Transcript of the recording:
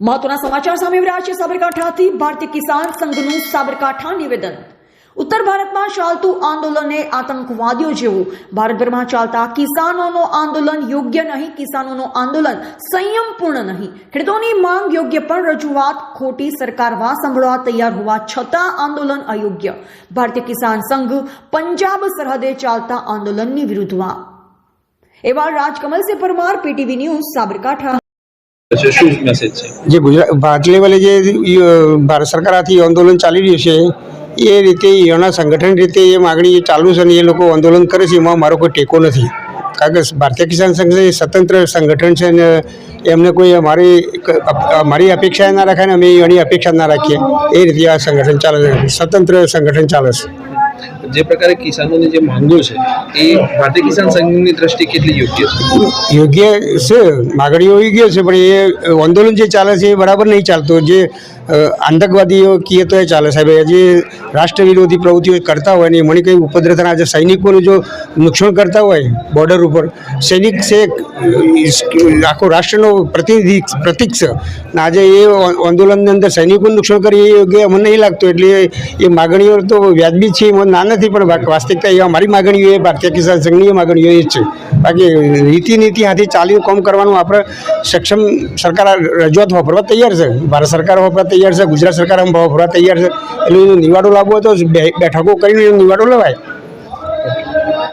મહત્વના સમાચાર સામે રહ્યા છે. સાબરકાંઠાથી ભારતીય કિસાન સંઘનું સાબરકાંઠા નિવેદન. ઉત્તર ભારતમાં ચાલતું આંદોલનને આતંકવાદીઓ જેવું ભારતભરમાં ચાલતા કિસાનોનો આંદોલન યોગ્ય નહીં, કિસાનોનો આંદોલન સંયમપૂર્ણ નહીં. ખેડૂતોની માંગ યોગ્ય પણ રજૂઆત ખોટી સરકાર વા સાંભળવા તૈયાર હોવા છતાં આંદોલન અયોગ્ય. ભારતીય કિસાન સંઘ પંજાબ સરહદે ચાલતા આંદોલનની વિરુદ્ધમાં એવા રાજકમલસિંહ પરમાર, પીટીવી ન્યૂઝ, સાબરકાંઠા. જે ગુજરાત, ભારત લેવલે જે ભારત સરકાર આથી આંદોલન ચાલી રહ્યું છે, એ રીતે એના સંગઠન રીતે એ માગણી ચાલુ છે અને એ લોકો આંદોલન કરે છે, એમાં મારો કોઈ ટેકો નથી. કારણ કે ભારતીય કિસાન સંઘ એ સ્વતંત્ર સંગઠન છે અને એમને કોઈ અમારી અમારી અપેક્ષા ના રાખે ને અમે એની અપેક્ષા ના રાખીએ. એ રીતે આ સંગઠન ચાલે છે, સ્વતંત્ર સંગઠન ચાલે છે. જે પ્રકારે કિસાનોની જે માંગો છે, એ ભારતીય કિસાન સંઘની દ્રષ્ટિ કેટલી યોગ્ય છે? યોગ્ય છે, માગણીઓ યોગ્ય છે, પણ એ આંદોલન જે ચાલે છે એ બરાબર નહીં ચાલતું. જે આતંકવાદીઓ કીએ તો એ ચાલે. સાહેબ જે રાષ્ટ્ર વિરોધી પ્રવૃત્તિઓ કરતા હોય ને મને કંઈ ઉપદ્રવ થાય આજે સૈનિકોનું જો નુકસાન કરતા હોય બોર્ડર ઉપર, સૈનિક છે આખો રાષ્ટ્રનો પ્રતિનિધિ પ્રતિક છે આજે એ આંદોલનની અંદર સૈનિકોનું નુકસાન કરીએ એ યોગ્ય મને નહીં લાગતું. એટલે એ માગણીઓ તો વ્યાજબી છે, એમાં ના નથી, પણ વાસ્તવિકતા એવા મારી માગણીઓ એ ભારતીય કિસાન સંઘની માગણીઓ એ છે. બાકી રીતિ નીતિ હાથી ચાલીને કામ કરવાનું આપણે સક્ષમ સરકાર રજૂઆત વાપરવા તૈયાર છે. ભારત સરકાર વાપરવા તૈયાર છે, ગુજરાત સરકાર વાપરવા તૈયાર છે. એટલે એનો નિવાડો લાવવો તો બેઠકો કરીને નિવાડો લેવાય.